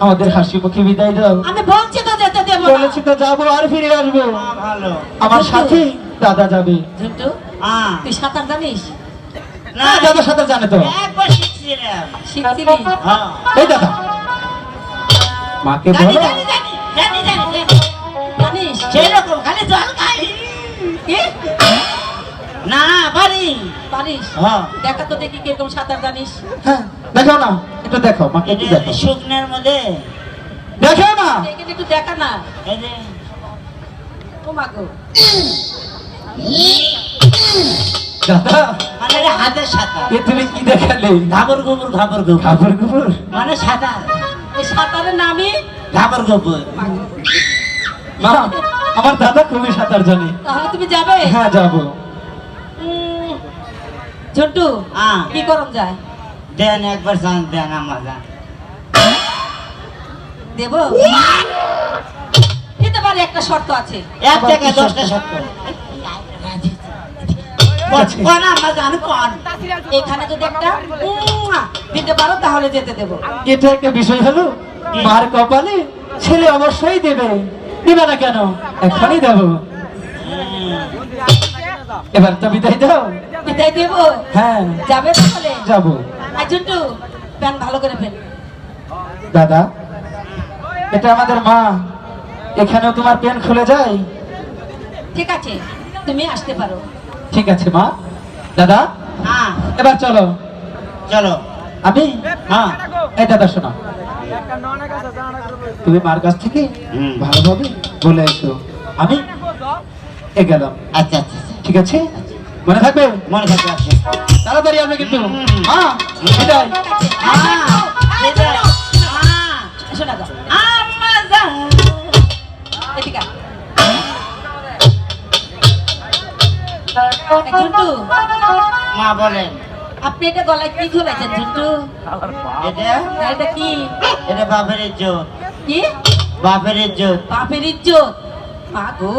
আমাদের হাসি মুখে বিদায় দাও। আমি বলছি তো যেতে দেব না। বলেছি তো যাব আর ফিরে আসব। ভালো। আমার সাথে দাদা যাবে। ঝুটু হ্যাঁ তুই সাঁতার জানিস? না না দাদা সাঁতার জানে তো। একবার শিখছিলাম। শিখছিলি? হ্যাঁ। এই দাদা। মাকে জানি বলো। জানি জানি জানি। না পারি। পারিস? হ্যাঁ। দেখা তো দেখি কীরকম সাঁতার জানিস। হ্যাঁ দেখো না একটু দেখো মাকে একটু দেখো। শুকনের মধ্যে। দেখো না। এখানে একটু দেখা না। এই যে। ও মা গো। দাদা। মানে হাতের সাঁতার। এ তুমি কি দেখালে? ঘাবর গোবর ঘাবর গোবর মানে সাঁতার। এই সাঁতারের নামই? ঘাবর গোবর আমার দাদা খুবই সাঁতার জানে। তাহলে তুমি যাবে? হ্যাঁ যাব। হ্যাঁ কি করম যায়? দেন একবার চান্স দেন আমার দেব? দিতে পারি একটা শর্ত আছে। এক টাকা দশটা জান কোন? এখানে যদি একটা দিতে পারো তাহলে যেতে দেব। এটা একটা বিষয় হলো মার কপালে ছেলে অবশ্যই দেবে। দিবে না কেন? এখনই দেবো। এবার তো বিদায় দাও। বিদায় দেব? হ্যাঁ। যাবে তাহলে? যাব। আর ঝন্টু প্যান ভালো করে ফেল দাদা এটা আমাদের মা। এখানেও তোমার পেন খুলে যায়? ঠিক আছে তুমি আসতে পারো। ঠিক আছে মা। দাদা হ্যাঁ। এবার চলো। চলো। আমি? হ্যাঁ। এই দাদা শোনো। তুমি মার কাছ থেকে। ভালোভাবে বলে এসো। আমি এ গেলাম। আচ্ছা আচ্ছা। ঠিক আছে? মনে থাকবে? মনে থাকবে তাড়াতাড়ি আসবে কিন্তু। হ্যাঁ হ্যাঁ। হ্যাঁ মা বলেন আপনি এটা গলায় কি ঝুলাইছেন ঝন্টু? এটা? এটা কি? এটা বাপের ইজ্জত। কি? বাপের ইজ্জত। বাপের ইজ্জত। মা গো